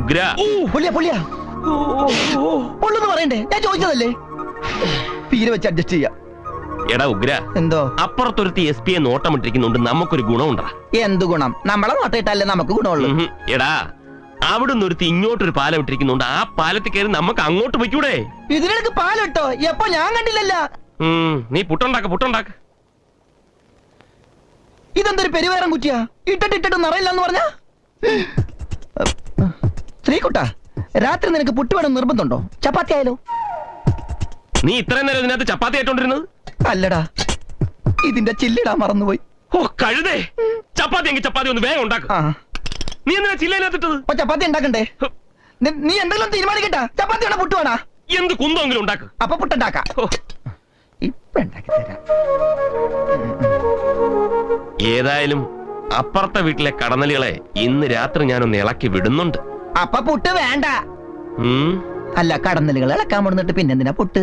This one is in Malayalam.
ഉഗ്ര. പുള്ളിയാ പുള്ളിയാ. ഉള്ളെന്ന് പറയണ്ടേ? ഞാൻ ചോദിച്ചതല്ലേ? തീരെ വെച്ച് അഡ്ജസ്റ്റ് ചെയ്യാം. എടാ ഉഗ്ര. എന്തോ? അപ്പുറത്തൊരുത്തി എസ് പിയെ നോട്ടമിട്ടിരിക്കുന്നുണ്ട് നമുക്കൊരു ഗുണമുണ്ടാ. എന്ത് ഗുണം? നമ്മളെ നോട്ടിട്ടല്ലേ നമുക്ക് ഗുണമുള്ളൂ. എടാ അവിടുന്ന് ഒരുത്തി ഇങ്ങോട്ടൊരു പാലം ഇട്ടിരിക്കുന്നുണ്ട്. ആ പാലത്തിൽ കയറി നമുക്ക് അങ്ങോട്ട് പോയിക്കൂടെ? ഇതിനിടക്ക് പാലിട്ടോ? എപ്പോ ഞാൻ കണ്ടില്ലല്ല. നീ പുട്ടുണ്ടാക്ക പുട്ടുണ്ടാക്ക. ഇതെന്തൊരു പെരുവേറം കുറ്റിയാ? ഇട്ടിട്ട് ഇട്ടിട്ട് നിറയില്ലെന്ന് പറഞ്ഞ? ശ്രീകുട്ട രാത്രി നിനക്ക് പുട്ടുവേണം നിർബന്ധമുണ്ടോ? ചപ്പാത്തി ആയാലോ? നീ ഇത്രയും നേരം ഇതിനകത്ത് ചപ്പാത്തി ആയിട്ടോണ്ടിരുന്നത്? അല്ലടാ ഇതിന്റെ ചില്ലിടാ മറന്നുപോയി. ഓ കഴുതേ. ചപ്പാത്തി എങ്കിൽ ചപ്പാത്തി ഒന്ന് വേഗം ഉണ്ടാക്ക. ആ. നീ എന്തിനാ ചില്ലതിനകത്തിട്ടത് അപ്പൊ ചപ്പാത്തി ഉണ്ടാക്കണ്ടേ? നി- നീ എന്തെങ്കിലും തീരുമാനിക്കട്ടാ ചപ്പാത്തി വേണം പുട്ട് വേണ? എന്ത് കുന്തമെങ്കിലും ഉണ്ടാക്ക്. അപ്പൊ പുട്ടുണ്ടാക്കാം. ഓ, ഇപ്പൊ ഉണ്ടാക്കി തരാം. ഏതായാലും അപ്പുറത്തെ വീട്ടിലെ കടന്നലികളെ ഇന്ന് രാത്രി ഞാനൊന്ന് ഇളക്കി വിടുന്നുണ്ട്. അപ്പൊ പുട്ട് വേണ്ട. അല്ല കടന്നലുകൾ ഇളക്കാൻ മുടന്നിട്ട് പിന്നെന്തിനാ പുട്ട്.